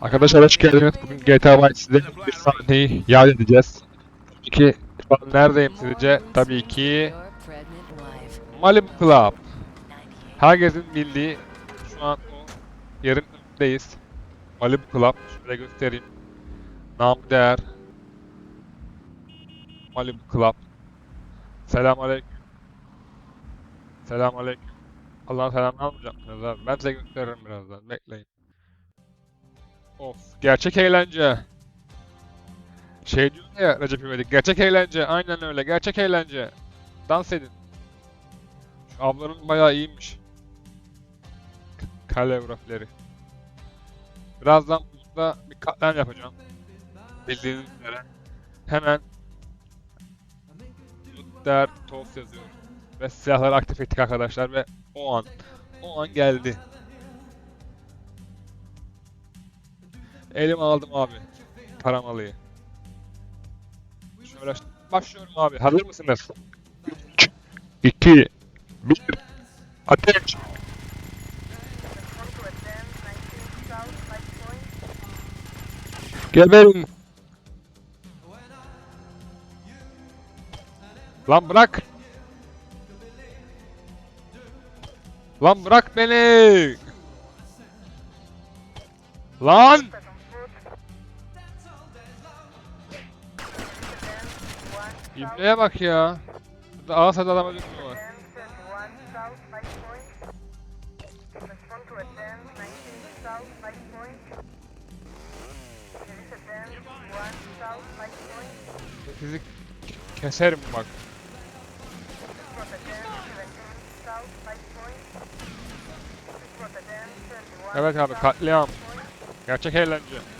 Arkadaşlar hoş geldiniz. Bugün GTA Vice size bir sahneyi yad edeceğiz. Peki şu an neredeyim sizce? Tabii ki. Malibu Club. Herkesin bildiği şu an o yerin önündeyiz. Club. Şöyle göstereyim. Nam değer. Malibu Club. Selam aleyküm. Selam aleyküm. Allah'ın selamını almayacak mısınız abi? Ben size gösteririm birazdan. Bekleyin. Of. Gerçek eğlence. Şey diyor ya Recep İvedik. Gerçek eğlence. Aynen öyle. Gerçek eğlence. Dans edin. Şu ablanın bayağı iyiymiş. Kaleografleri. Birazdan burada bir katliam yapacağım. Bildiğiniz üzere. Hemen Luther Toast yazıyor. Ve silahları aktif ettik arkadaşlar ve o an o an geldi. Elime aldım abi. Paramalıyı. Şöyle başlıyorum abi. Hazır mısınız? 3 2 1 Ateş! Geberin! Lan bırak! Lan bırak beni! Lan! İbneye bak ya. Burada tadı adama düşmüyorlar. Sizi keserim bak. Evet abi katliam. Gerçek eğlence.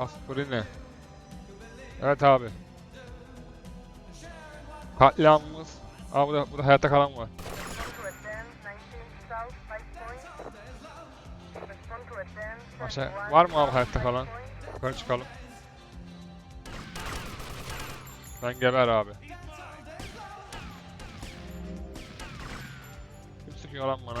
Aspirine. Evet abi. Katliamımız. Aa burada, burada hayatta kalan var. Başka var mı abi hayatta kalan? Yukarı çıkalım. Sen geber abi. Kim sıkıyor lan bana?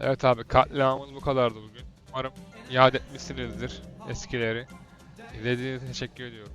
Evet abi katliamımız bu kadardı bugün. Umarım iade etmişsinizdir eskileri. İzlediğiniz için teşekkür ediyorum.